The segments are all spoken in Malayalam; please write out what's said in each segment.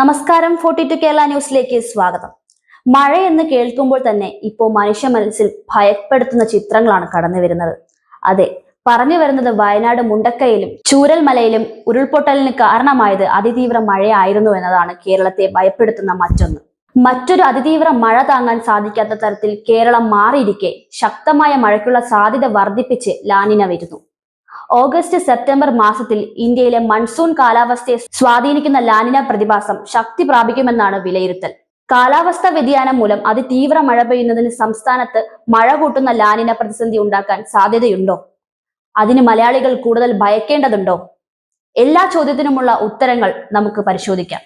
നമസ്കാരം ഫോർട്ടി ടു കേരള ന്യൂസിലേക്ക് സ്വാഗതം. മഴ എന്ന് കേൾക്കുമ്പോൾ തന്നെ ഇപ്പോൾ മനുഷ്യ മനസ്സിൽ ഭയപ്പെടുത്തുന്ന ചിത്രങ്ങളാണ് കടന്നു വരുന്നത്. അതെ പറഞ്ഞു വരുന്നത് വയനാട് മുണ്ടക്കയിലും ചൂരൽമലയിലും ഉരുൾപൊട്ടലിന് കാരണമായത് അതിതീവ്ര മഴയായിരുന്നു എന്നതാണ് കേരളത്തെ ഭയപ്പെടുത്തുന്ന മറ്റൊന്ന്. മറ്റൊരു അതിതീവ്ര മഴ താങ്ങാൻ സാധിക്കാത്ത തരത്തിൽ കേരളം മാറിയിരിക്കെ ശക്തമായ മഴയ്ക്കുള്ള സാധ്യത വർദ്ധിപ്പിച്ച് ലാനിന വരുന്നു. ഓഗസ്റ്റ് സെപ്റ്റംബർ മാസത്തിൽ ഇന്ത്യയിലെ മൺസൂൺ കാലാവസ്ഥയെ സ്വാധീനിക്കുന്ന ലാനിന പ്രതിഭാസം ശക്തി പ്രാപിക്കുമെന്നാണ് വിലയിരുത്തൽ. കാലാവസ്ഥാ വ്യതിയാനം മൂലം അതിതീവ്ര മഴ പെയ്യുന്നതിന് സംസ്ഥാനത്ത് മഴ കൂട്ടുന്ന ലാനിന പ്രതിസന്ധി ഉണ്ടാക്കാൻ സാധ്യതയുണ്ടോ? അതിന് മലയാളികൾ കൂടുതൽ ഭയക്കേണ്ടതുണ്ടോ? എല്ലാ ചോദ്യത്തിനുമുള്ള ഉത്തരങ്ങൾ നമുക്ക് പരിശോധിക്കാം.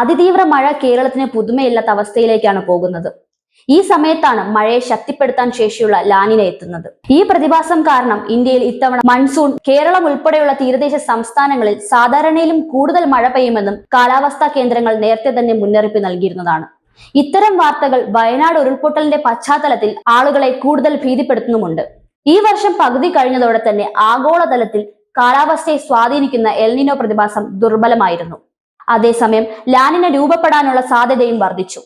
അതിതീവ്ര മഴ കേരളത്തിന് പുതുമയില്ലാത്ത അവസ്ഥയിലേക്കാണ് പോകുന്നത്. ഈ സമയത്താണ് മഴയെ ശക്തിപ്പെടുത്താൻ ശേഷിയുള്ള ലാനിന എത്തുന്നത്. ഈ പ്രതിഭാസം കാരണം ഇന്ത്യയിൽ ഇത്തവണ മൺസൂൺ കേരളം ഉൾപ്പെടെയുള്ള തീരദേശ സംസ്ഥാനങ്ങളിൽ സാധാരണയിലും കൂടുതൽ മഴ പെയ്യുമെന്നും കാലാവസ്ഥാ കേന്ദ്രങ്ങൾ നേരത്തെ തന്നെ മുന്നറിയിപ്പ് നൽകിയിരുന്നതാണ്. ഇത്തരം വാർത്തകൾ വയനാട് ഉരുൾപൊട്ടലിന്റെ പശ്ചാത്തലത്തിൽ ആളുകളെ കൂടുതൽ ഭീതിപ്പെടുത്തുന്നുമുണ്ട്. ഈ വർഷം പകുതി കഴിഞ്ഞതോടെ തന്നെ ആഗോളതലത്തിൽ കാലാവസ്ഥയെ സ്വാധീനിക്കുന്ന എൽനിനോ പ്രതിഭാസം ദുർബലമായിരുന്നു. അതേസമയം ലാനിന രൂപപ്പെടാനുള്ള സാധ്യതയും വർദ്ധിച്ചു.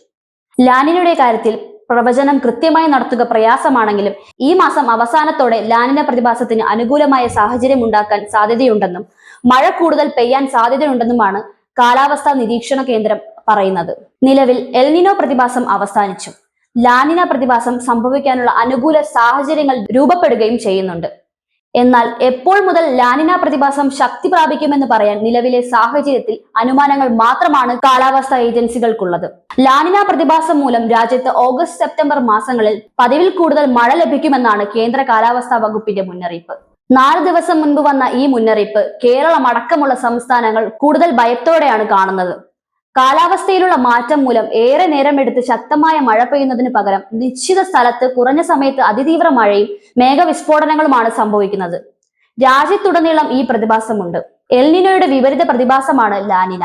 ലാനിനയുടെ കാര്യത്തിൽ പ്രവചനം കൃത്യമായി നടത്തുക പ്രയാസമാണെങ്കിലും ഈ മാസം അവസാനത്തോടെ ലാനിന പ്രതിഭാസത്തിന് അനുകൂലമായ സാഹചര്യം ഉണ്ടാക്കാൻ സാധ്യതയുണ്ടെന്നും മഴ കൂടുതൽ പെയ്യാൻ സാധ്യതയുണ്ടെന്നുമാണ് കാലാവസ്ഥാ നിരീക്ഷണ കേന്ദ്രം പറയുന്നത്. നിലവിൽ എൽനിനോ പ്രതിഭാസം അവസാനിച്ചു. ലാനിന പ്രതിഭാസം സംഭവിക്കാനുള്ള അനുകൂല സാഹചര്യങ്ങൾ രൂപപ്പെടുകയും ചെയ്യുന്നുണ്ട്. എന്നാൽ എപ്പോൾ മുതൽ ലാനിന പ്രതിഭാസം ശക്തി പ്രാപിക്കുമെന്ന് പറയാൻ നിലവിലെ സാഹചര്യത്തിൽ അനുമാനങ്ങൾ മാത്രമാണ് കാലാവസ്ഥാ ഏജൻസികൾക്കുള്ളത്. ലാനിന പ്രതിഭാസം മൂലം രാജ്യത്ത് ഓഗസ്റ്റ് സെപ്റ്റംബർ മാസങ്ങളിൽ പതിവിൽ കൂടുതൽ മഴ ലഭിക്കുമെന്നാണ് കേന്ദ്ര കാലാവസ്ഥാ വകുപ്പിന്റെ മുന്നറിയിപ്പ്. നാല് ദിവസം മുൻപ് വന്ന ഈ മുന്നറിയിപ്പ് കേരളം അടക്കമുള്ള സംസ്ഥാനങ്ങൾ കൂടുതൽ ഭയത്തോടെയാണ് കാണുന്നത്. കാലാവസ്ഥയിലുള്ള മാറ്റം മൂലം ഏറെ നേരം എടുത്ത് ശക്തമായ മഴ പെയ്യുന്നതിന് പകരം നിശ്ചിത സ്ഥലത്ത് കുറഞ്ഞ സമയത്ത് അതിതീവ്ര മഴയും മേഘവിസ്ഫോടനങ്ങളുമാണ് സംഭവിക്കുന്നത്. രാജ്യത്തുടനീളം ഈ പ്രതിഭാസമുണ്ട്. എൽനിനോയുടെ വിപരീത പ്രതിഭാസമാണ് ലാനിന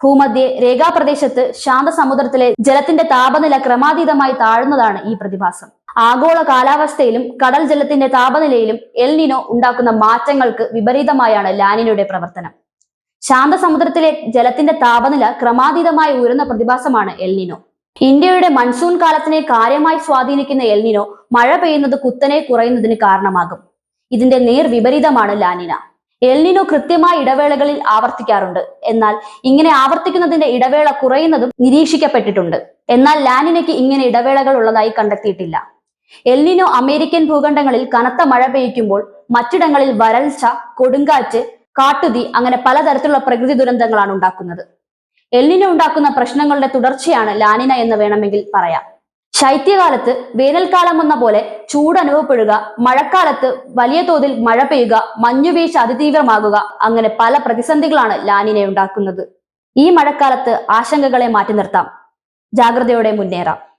ഭൂമധ്യ രേഖാപ്രദേശത്ത് ശാന്തസമുദ്രത്തിലെ ജലത്തിന്റെ താപനില ക്രമാതീതമായി താഴ്ന്നതാണ് ഈ പ്രതിഭാസം. ആഗോള കാലാവസ്ഥയിലും കടൽ ജലത്തിന്റെ താപനിലയിലും എൽനിനോ ഉണ്ടാക്കുന്ന മാറ്റങ്ങൾക്ക് വിപരീതമായാണ് ലാനിനയുടെ പ്രവർത്തനം. ശാന്തസമുദ്രത്തിലെ ജലത്തിന്റെ താപനില ക്രമാതീതമായി ഉയരുന്ന പ്രതിഭാസമാണ് എൽനിനോ ഇന്ത്യയുടെ മൺസൂൺ കാലത്തിനെ കാര്യമായി സ്വാധീനിക്കുന്ന എൽനിനോ മഴ പെയ്യുന്നത് കുത്തനെ കുറയുന്നതിന് കാരണമാകും. ഇതിന്റെ നേർ വിപരീതമാണ് ലാനിന എൽനിനോ കൃത്യമായ ഇടവേളകളിൽ ആവർത്തിക്കാറുണ്ട്. എന്നാൽ ഇങ്ങനെ ആവർത്തിക്കുന്നതിന്റെ ഇടവേള കുറയുന്നതും നിരീക്ഷിക്കപ്പെട്ടിട്ടുണ്ട്. എന്നാൽ ലാനിനയ്ക്ക് ഇങ്ങനെ ഇടവേളകൾ ഉള്ളതായി കണ്ടെത്തിയിട്ടില്ല. എൽനിനോ അമേരിക്കൻ ഭൂഖണ്ഡങ്ങളിൽ കനത്ത മഴ പെയ്യ്ക്കുമ്പോൾ മറ്റിടങ്ങളിൽ വരൾച്ച കൊടുങ്കാറ്റ് കാട്ടുതീ അങ്ങനെ പലതരത്തിലുള്ള പ്രകൃതി ദുരന്തങ്ങളാണ് ഉണ്ടാക്കുന്നത്. എല്ലിനെ ഉണ്ടാക്കുന്ന പ്രശ്നങ്ങളുടെ തുടർച്ചയാണ് ലാനിന എന്ന് വേണമെങ്കിൽ പറയാം. ശൈത്യകാലത്ത് വേനൽക്കാലം എന്ന പോലെ ചൂട് അനുഭവപ്പെടുക മഴക്കാലത്ത് വലിയ തോതിൽ മഴ പെയ്യുക മഞ്ഞുവീഴ്ച അതിതീവ്രമാകുക അങ്ങനെ പല പ്രതിസന്ധികളാണ് ലാനിനെ ഉണ്ടാക്കുന്നത്. ഈ മഴക്കാലത്ത് ആശങ്കകളെ മാറ്റി നിർത്താം. ജാഗ്രതയോടെ മുന്നേറാം.